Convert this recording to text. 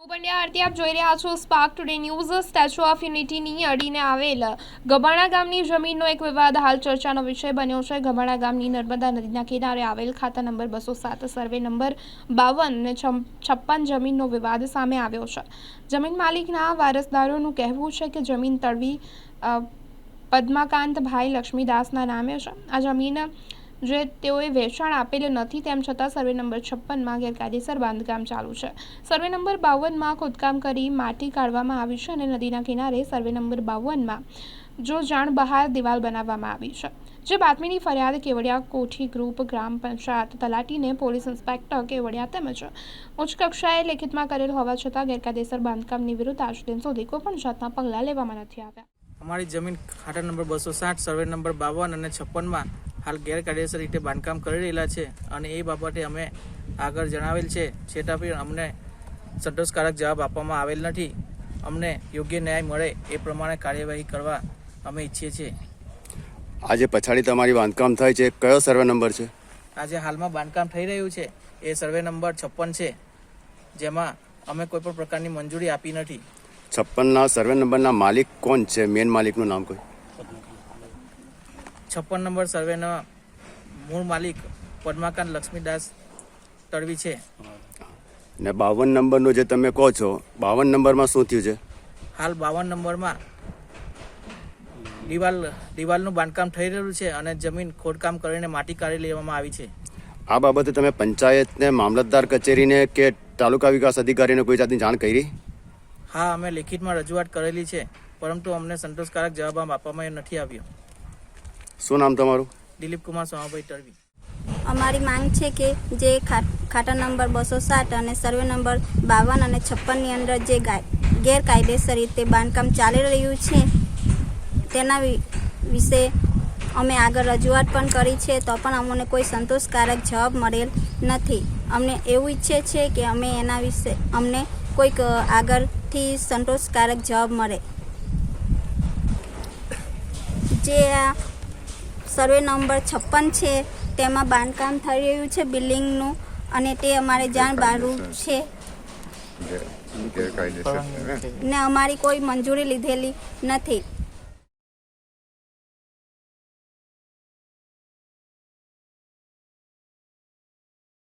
હું પંડ્યા આરતી આપ જોઈ રહ્યા છો Spark Today News Statue of યુનિટીની અડીને આવેલ ગબાણા ગામની જમીનનો એક વિવાદ હાલ ચર્ચાનો વિષય બન્યો છે. ગબાણા ગામની નર્મદા નદીના કિનારે આવેલ ખાતા નંબર બસો સાત, સર્વે નંબર બાવન અને છપ્પન જમીનનો વિવાદ સામે આવ્યો છે. જમીન માલિકના વારસદારોનું કહેવું છે કે જમીન તળવી પદ્માકાંતભાઈ લક્ષ્મીદાસના નામે છે. આ જમીન જે તેઓએ વેચાણ આપેલ નથી, તેમ છતાં સર્વે નંબર છપ્પનમાં ગેરકાયદેસર બાંધકામ ચાલુ છે. સર્વે નંબર બાવનમાં ખોદકામ કરી માટી કાઢવામાં આવી છે અને નદીના કિનારે સર્વે નંબર બાવનમાં જો જાણ બહાર દિવાલ બનાવવામાં આવી છે. જે બાતમીની ફરિયાદ કેવડિયા કોઠી ગ્રુપ ગ્રામ પંચાયત તલાટીને પોલીસ ઇન્સ્પેક્ટર કેવડિયા તેમજ ઉચ્ચ કક્ષાએ લેખિતમાં કરેલ હોવા છતાં ગેરકાયદેસર બાંધકામની વિરુદ્ધ આજ દિન સુધી કોઈ પણ જાતના પગલાં લેવામાં નથી આવ્યા. અમારી જમીન ખાટા નંબર બસો સાઠ, સર્વે નંબર બાવન અને છપ્પનમાં હાલ ગેરકાયદેસર રીતે બાંધકામ કરી રહેલા છે અને એ બાબતે અમે આગળ જણાવેલ છે. છેતાં અમને સંતોષકારક જવાબ આપવામાં આવેલ નથી. અમને યોગ્ય ન્યાય મળે એ પ્રમાણે કાર્યવાહી કરવા અમે ઈચ્છીએ છીએ. આજે પછાડી તમારી બાંધકામ થાય છે. કયો સર્વે નંબર છે? આજે હાલમાં બાંધકામ થઈ રહ્યું છે. એ સર્વે નંબર છપ્પન છે જેમાં અમે કોઈ પણ પ્રકારની મંજૂરી આપી નથી. છપ્પનના સર્વે નંબરના માલિક કોણ છે? મેન માલિકનું નામ કોઈ? છપ્પન નંબર સર્વેના મૂળ માલિક પદ્માકાંત લક્ષ્મીદાસ તડવી છે. ને બાવન નંબરનું જે તમે કહો છો બાવન નંબરમાં શું થયું છે? હાલ બાવન નંબરમાં દિવાલ દિવાલનું બાંધકામ થઈ રહ્યું છે અને જમીન ખોદકામ કરીને માટી કાઢી લેવામાં આવી છે. આ બાબતે તમે પંચાયતને મામલતદાર કચેરીને કે તાલુકા વિકાસ અધિકારીને કોઈ જાતની જાણ કરી? હા અમે લેખિતમાં રજૂઆત કરેલી છે પરંતુ અમને સંતોષકારક જવાબ આપવામાં નથી આવ્યો. શું નામ તમારું? દિલીપ કુમાર સોમાભાઈ તડવી અમારી માંગ છે કે જે ખાટા ખાતા નંબર બસો સાત અને સર્વે નંબર બાવન અને છપ્પનની અંદર જે ગેરકાયદેસર રીતે બાંધકામ ચાલી રહ્યું છે તેના વિશે અમે આગળ રજૂઆત પણ કરી છે તો પણ અમને કોઈ સંતોષકારક જવાબ મળેલ નથી. અમને એવું ઈચ્છે છે કે અમે એના વિશે અમને કોઈક આગળથી સંતોષકારક જવાબ મળે. જે આ સર્વે નંબર છપ્પન છે તેમાં બાંધકામ થઈ રહ્યું છે બિલ્ડિંગનું અને તે અમારે જાણ બારું છે. ને અમારી કોઈ મંજૂરી લીધેલી નથી.